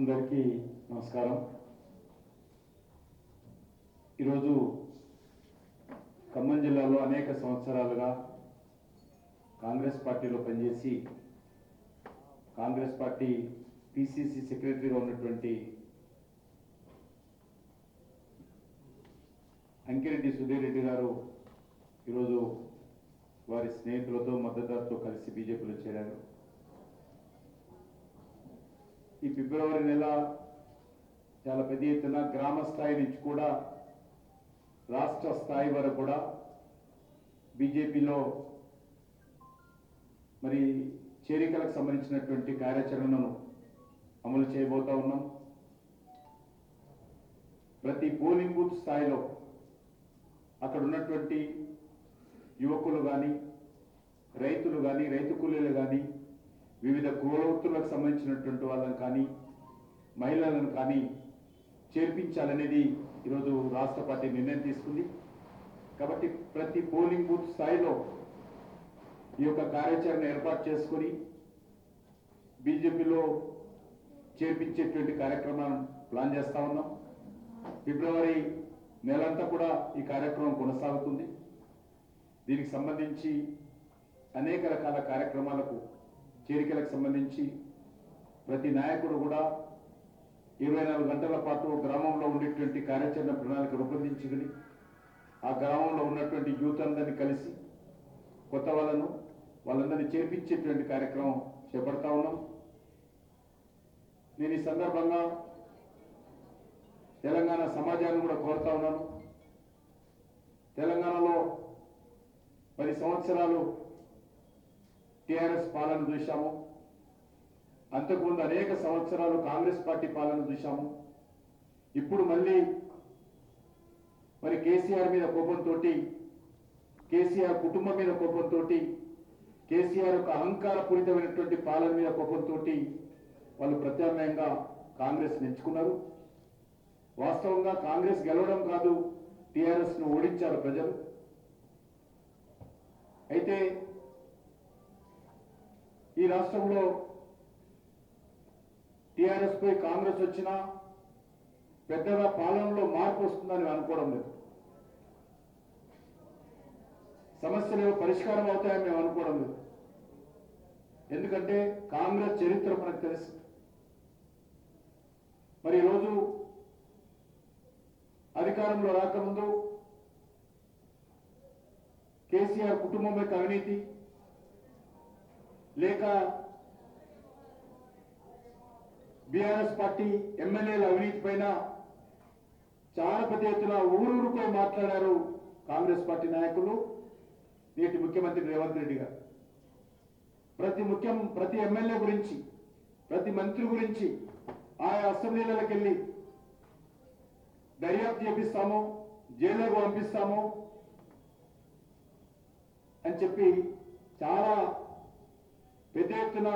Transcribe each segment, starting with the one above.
అందరికీ నమస్కారం. ఈరోజు ఖమ్మం జిల్లాలో అనేక సంవత్సరాలుగా కాంగ్రెస్ పార్టీలో పనిచేసి కాంగ్రెస్ పార్టీ పిసిసి సెక్రటరీగా ఉన్నటువంటి అంకిరెడ్డి సుధీర్ రెడ్డి గారు ఈరోజు వారి స్నేహితులతో మద్దతుదారుతో కలిసి బీజేపీలో చేరారు. ఈ ఫిబ్రవరి నెల చాలా పెద్ద ఎత్తున గ్రామ స్థాయి నుంచి కూడా రాష్ట్ర స్థాయి వరకు కూడా బీజేపీలో మరి చేరికలకు సంబంధించినటువంటి కార్యాచరణను అమలు చేయబోతా ఉన్నాం. ప్రతి పోలింగ్ బూత్ స్థాయిలో అక్కడ ఉన్నటువంటి యువకులు కానీ రైతులు కానీ రైతు కూలీలు కానీ వివిధ కులవృత్తులకు సంబంధించినటువంటి వాళ్ళని కానీ మహిళలను కానీ చేర్పించాలనేది ఈరోజు రాష్ట్ర పార్టీ నిర్ణయం తీసుకుంది. కాబట్టి ప్రతి పోలింగ్ బూత్ స్థాయిలో ఈ యొక్క కార్యాచరణ ఏర్పాటు చేసుకొని బీజేపీలో చేర్పించేటువంటి కార్యక్రమాన్ని ప్లాన్ చేస్తూ ఉన్నాం. ఫిబ్రవరి నెలంతా కూడా ఈ కార్యక్రమం కొనసాగుతుంది. దీనికి సంబంధించి అనేక రకాల కార్యక్రమాలకు చేరికలకు సంబంధించి ప్రతి నాయకుడు కూడా ఇరవై నాలుగు గంటల పాటు గ్రామంలో ఉండేటువంటి కార్యాచరణ ప్రణాళిక రూపొందించుకుని ఆ గ్రామంలో ఉన్నటువంటి యూత్ అందరినీ కలిసి కొత్త వాళ్ళను వాళ్ళందరినీ చేర్పించేటువంటి కార్యక్రమం చేపడతా ఉన్నాం. నేను ఈ సందర్భంగా తెలంగాణ సమాజాన్ని కూడా కోరుతా ఉన్నాను. తెలంగాణలో పది సంవత్సరాలు టిఆర్ఎస్ పాలన చూశాము. అంతకుముందు అనేక సంవత్సరాలు కాంగ్రెస్ పార్టీ పాలన చూశాము. ఇప్పుడు మళ్ళీ మరి కేసీఆర్ మీద కోపంతో కేసీఆర్ కుటుంబం మీద కోపంతో కేసీఆర్ యొక్క అహంకారపూరితమైనటువంటి పాలన మీద కోపంతో వాళ్ళు ప్రత్యామ్నాయంగా కాంగ్రెస్ ఎంచుకున్నారు వాస్తవంగా కాంగ్రెస్ గెలవడం కాదు టిఆర్ఎస్ను ఓడించారు ప్రజలు. అయితే ఈ రాష్ట్రంలో టిఆర్ఎస్ పై కాంగ్రెస్ వచ్చినా పెద్దగా పాలనలో మార్పు వస్తుందని అనుకోవడం లేదు. సమస్యలు పరిష్కారం అవుతాయని మేము అనుకోవడం లేదు. ఎందుకంటే కాంగ్రెస్ చరిత్ర మనకు తెలుసు. మరి ఈరోజు అధికారంలో రాకముందు కేసీఆర్ కుటుంబం యొక్క అవినీతి లేక బీఆర్ఎస్ పార్టీ ఎమ్మెల్యేల అవినీతి పైన చాలా పెద్ద ఎత్తున ఊరూరుకో మాట్లాడారు కాంగ్రెస్ పార్టీ నాయకులు నేటి ముఖ్యమంత్రి రేవంత్ రెడ్డి గారు. ప్రతి ముఖ్యం ప్రతి ఎమ్మెల్యే గురించి ప్రతి మంత్రి గురించి ఆయా అసెంబ్లీలకు వెళ్ళి దర్యాప్తు చేపిస్తాము జైలుకు పంపిస్తాము అని చెప్పి చాలా పెద్ద ఎత్తున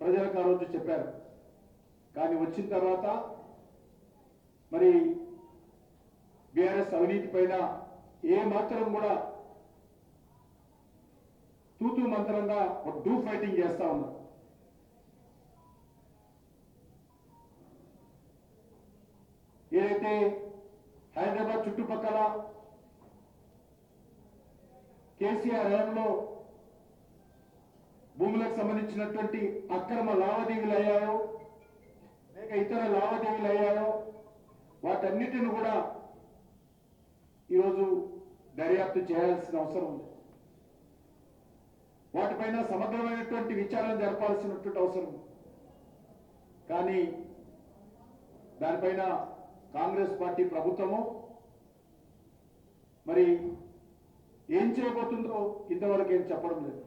ప్రజలకు ఆ రోజు చెప్పారు. కానీ వచ్చిన తర్వాత మరి బీఆర్ఎస్ అవినీతి పైన ఏ మాత్రం కూడా తూతూ మంత్రంగా ఒక డూ ఫైటింగ్ చేస్తా ఉన్నారు. ఏదైతే హైదరాబాద్ చుట్టుపక్కల కేసీఆర్ హయాంలో భూములకు సంబంధించినటువంటి అక్రమ లావాదేవీలు అయ్యాయో లేక ఇతర లావాదేవీలు అయ్యాయో వాటన్నిటిని కూడా ఈరోజు దర్యాప్తు చేయాల్సిన అవసరం ఉంది. వాటిపైన సమగ్రమైనటువంటి విచారణ జరపాల్సినటువంటి అవసరం కానీ దానిపైన కాంగ్రెస్ పార్టీ ప్రభుత్వము మరి ఏం చేయబోతుందో ఇంతవరకు ఏం చెప్పడం లేదు.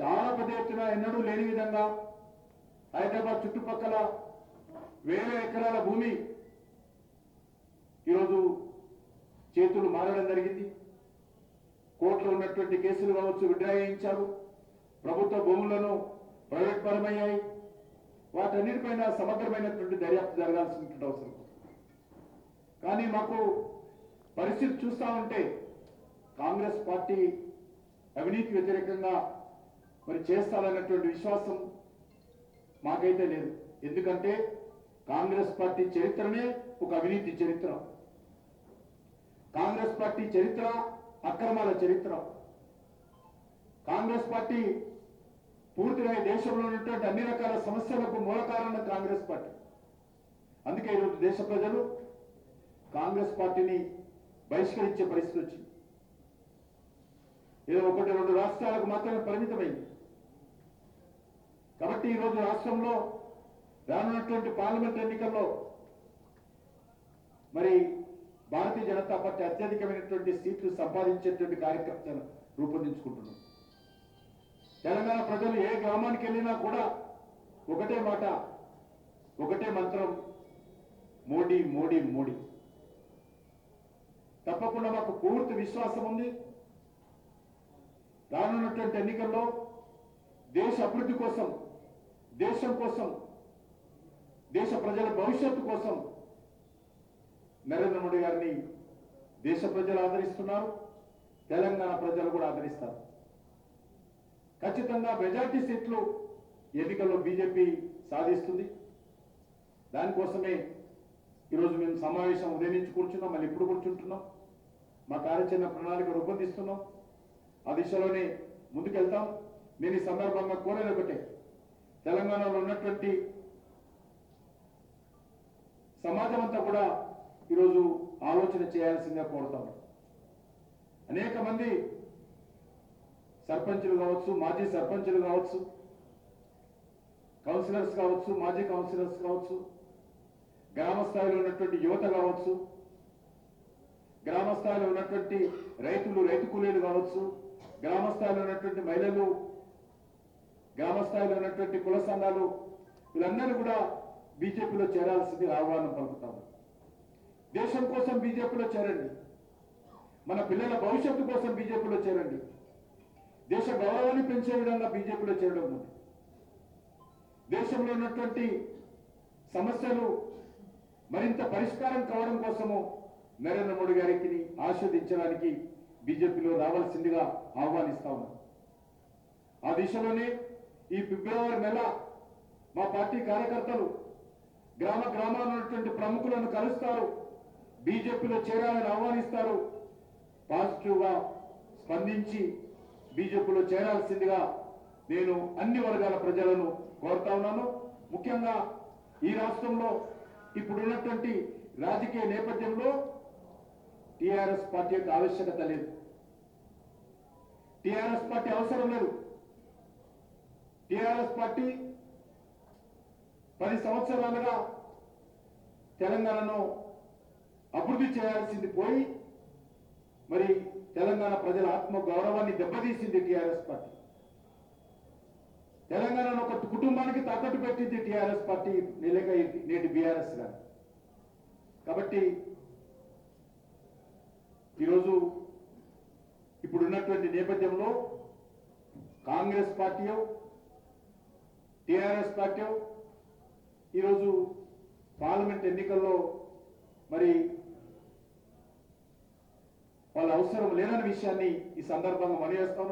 చాలా పెద్ద ఎత్తున ఎన్నడూ లేని విధంగా హైదరాబాద్ చుట్టుపక్కల వేల ఎకరాల భూమి ఈరోజు చేతులు మారడం జరిగింది. కోర్టులో ఉన్నటువంటి కేసులు కావచ్చు విడ్రా చేయించారు. ప్రభుత్వ భూములను ప్రైవేట్ పరమయ్యాయి వాటన్నిటిపైన సమగ్రమైనటువంటి దర్యాప్తు జరగాల్సినటువంటి అవసరం. కానీ మాకు పరిస్థితి చూస్తా ఉంటే కాంగ్రెస్ పార్టీ అవినీతి వ్యతిరేకంగా మరి చేస్తారన్నటువంటి విశ్వాసం మాకైతే లేదు. ఎందుకంటే కాంగ్రెస్ పార్టీ చరిత్రనే ఒక అవినీతి చరిత్ర. కాంగ్రెస్ పార్టీ చరిత్ర అక్రమాల చరిత్ర. కాంగ్రెస్ పార్టీ పూర్తిగా దేశంలో ఉన్నటువంటి అన్ని రకాల సమస్యలకు మూల కారణం కాంగ్రెస్ పార్టీ. అందుకే ఈరోజు దేశ ప్రజలు కాంగ్రెస్ పార్టీని బహిష్కరించే పరిస్థితి వచ్చింది. ఏదో ఒకటి రెండు రాష్ట్రాలకు మాత్రమే పరిమితమైంది. కాబట్టి ఈరోజు రాష్ట్రంలో రానున్నటువంటి పార్లమెంట్ ఎన్నికల్లో మరి భారతీయ జనతా పార్టీ అత్యధికమైనటువంటి సీట్లు సంపాదించేటువంటి కార్యక్రమం రూపొందించుకుంటున్నాం. తెలంగాణ ప్రజలు ఏ గ్రామానికి వెళ్ళినా కూడా ఒకటే మాట ఒకటే మంత్రం మోడీ మోడీ మోడీ. తప్పకుండా మాకు పూర్తి విశ్వాసం ఉంది. రానున్నటువంటి ఎన్నికల్లో దేశ అభివృద్ధి కోసం దేశం కోసం దేశ ప్రజల భవిష్యత్తు కోసం నరేంద్ర మోడీ గారిని దేశ ప్రజలు ఆదరిస్తున్నారు తెలంగాణ ప్రజలు కూడా ఆదరిస్తారు. ఖచ్చితంగా మెజార్టీ సీట్లు ఎన్నికల్లో బీజేపీ సాధిస్తుంది. దానికోసమే ఈరోజు మేము సమావేశం ఉదయం నుంచి కూర్చున్నాం మళ్ళీ ఇప్పుడు కూర్చుంటున్నాం. మా కార్యాచరణ ప్రణాళిక రూపొందిస్తున్నాం. ఆ దిశలోనే ముందుకెళ్తాం. నేను ఈ సందర్భంగా కోరేది ఒకటే తెలంగాణలో ఉన్నటువంటి సమాజం అంతా కూడా ఈరోజు ఆలోచన చేయాల్సిందిగా కోరుతాం అనేక మంది సర్పంచులు కావచ్చు మాజీ సర్పంచులు కావచ్చు కౌన్సిలర్స్ కావచ్చు మాజీ కౌన్సిలర్స్ కావచ్చు గ్రామ స్థాయిలో ఉన్నటువంటి యువత కావచ్చు గ్రామ స్థాయిలో ఉన్నటువంటి రైతులు రైతు కూలీలు కావచ్చు గ్రామ స్థాయిలో ఉన్నటువంటి మహిళలు గ్రామ స్థాయిలో ఉన్నటువంటి కుల సంఘాలు వీళ్ళందరూ కూడా బీజేపీలో చేరాల్సింది ఆహ్వానం పలుకుతాము దేశం కోసం బీజేపీలో చేరండి. మన పిల్లల భవిష్యత్తు కోసం బీజేపీలో చేరండి. దేశ గౌరవాన్ని పెంచే విధంగా బీజేపీలో చేరడం ఉంది దేశంలో ఉన్నటువంటి సమస్యలు మరింత పరిష్కారం కావడం కోసము నరేంద్ర మోడీ గారికి ఆస్వాదించడానికి బీజేపీలో రావాల్సిందిగా ఆహ్వానిస్తా ఉన్నాం. ఆ దిశలోనే ఈ ఫిబ్రవరి నెల మా పార్టీ కార్యకర్తలు గ్రామ గ్రామాల ఉన్నటువంటి ప్రముఖులను కలుస్తారు. బీజేపీలో చేరాలని ఆహ్వానిస్తారు. పాజిటివ్గా స్పందించి బీజేపీలో చేరాల్సిందిగా నేను అన్ని వర్గాల ప్రజలను కోరుతా ఉన్నాను. ముఖ్యంగా ఈ రాష్ట్రంలో ఇప్పుడున్నటువంటి రాజకీయ నేపథ్యంలో టిఆర్ఎస్ పార్టీ యొక్క ఆవశ్యకత లేదు. టిఆర్ఎస్ పార్టీ అవసరం లేదు. టిఆర్ఎస్ పార్టీ పది సంవత్సరాలుగా తెలంగాణను అభివృద్ధి చేయాల్సింది పోయి మరి తెలంగాణ ప్రజల ఆత్మ గౌరవాన్ని దెబ్బతీసింది టిఆర్ఎస్ పార్టీ. తెలంగాణను ఒక కుటుంబానికి తాకట్టు పెట్టింది టిఆర్ఎస్ పార్టీ నిలక నేటి బీఆర్ఎస్ గారు. కాబట్టి ఈరోజు ఇప్పుడున్నటువంటి నేపథ్యంలో Congress party T R S party ఈరోజు పార్లమెంట్ ఎన్నికల్లో మరి వాళ్ళ అవసరం లేదన్న విషయాన్ని ఈ సందర్భంగా మనవేస్తా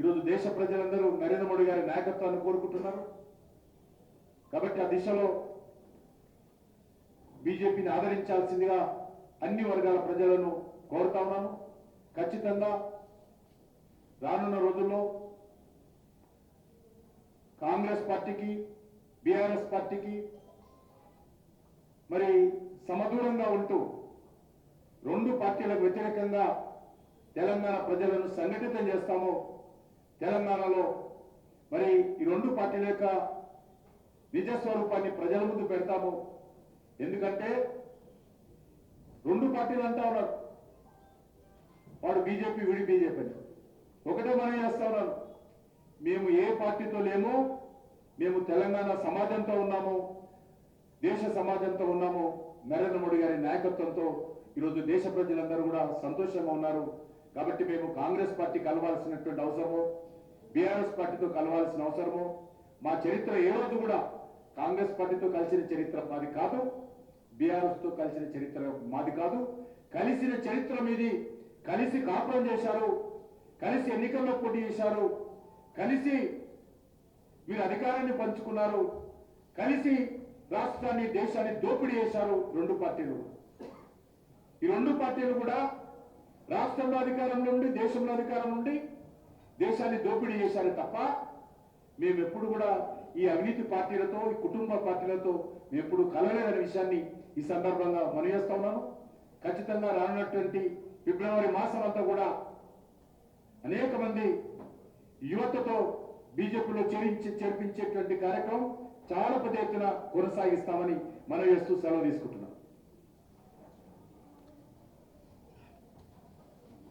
ఈరోజు దేశ ప్రజలందరూ నరేంద్ర మోడీ గారి నాయకత్వాన్ని కోరుకుంటున్నారు. కాబట్టి ఆ దిశలో బీజేపీని ఆదరించాల్సిందిగా అన్ని వర్గాల ప్రజలను కోరుతా ఉన్నాను. ఖచ్చితంగా రానున్న రోజుల్లో కాంగ్రెస్ పార్టీకి బీఆర్ఎస్ పార్టీకి మరి సమదూరంగా ఉంటూ రెండు పార్టీలకు వ్యతిరేకంగా తెలంగాణ ప్రజలను సంఘటితం చేస్తాము తెలంగాణలో మరి ఈ రెండు పార్టీల యొక్క నిజస్వరూపాన్ని ప్రజల ముందు పెడతాము ఎందుకంటే రెండు పార్టీలు అంటా ఉన్నారు. వాడు బీజేపీ విడి బీజేపీ అని. ఒకటే మనం చేస్తా ఉన్నారు. మేము ఏ పార్టీతో లేము మేము తెలంగాణ సమాజంతో ఉన్నాము దేశ సమాజంతో ఉన్నాము. నరేంద్ర మోడీ గారి నాయకత్వంతో ఈరోజు దేశ ప్రజలందరూ కూడా సంతోషంగా ఉన్నారు. కాబట్టి మేము కాంగ్రెస్ పార్టీ కలవాల్సినటువంటి అవసరము బీఆర్ఎస్ పార్టీతో కలవాల్సిన అవసరము. మా చరిత్ర ఏ రోజు కూడా కాంగ్రెస్ పార్టీతో కలిసిన చరిత్ర మాది కాదు బీఆర్ఎస్తో కలిసిన చరిత్ర మాది కాదు. కలిసిన చరిత్ర మీది కలిసి కాపురం చేశారు కలిసి ఎన్నికల్లో పోటీ చేశారు. కలిసి మీరు అధికారాన్ని పంచుకున్నారు కలిసి రాష్ట్రాన్ని దేశాన్ని దోపిడీ చేశారు రెండు పార్టీలు. ఈ రెండు పార్టీలు కూడా రాష్ట్రంలో అధికారం నుండి దేశంలో అధికారం నుండి దేశాన్ని దోపిడీ చేశారు తప్ప మేము ఎప్పుడు కూడా ఈ అవినీతి పార్టీలతో ఈ కుటుంబ పార్టీలతో మేము ఎప్పుడు కలలేదనే విషయాన్ని ఈ సందర్భంగా మనవేస్తా ఉన్నాను. ఖచ్చితంగా రానున్నటువంటి ఫిబ్రవరి మాసం అంతా కూడా అనేక మంది యువతతో బీజేపీలో చేరించి చేర్పించేటువంటి కార్యక్రమం చాలా పెద్ద ఎత్తున కొనసాగిస్తామని మనం చేస్తూ సెలవు తీసుకుంటున్నాం.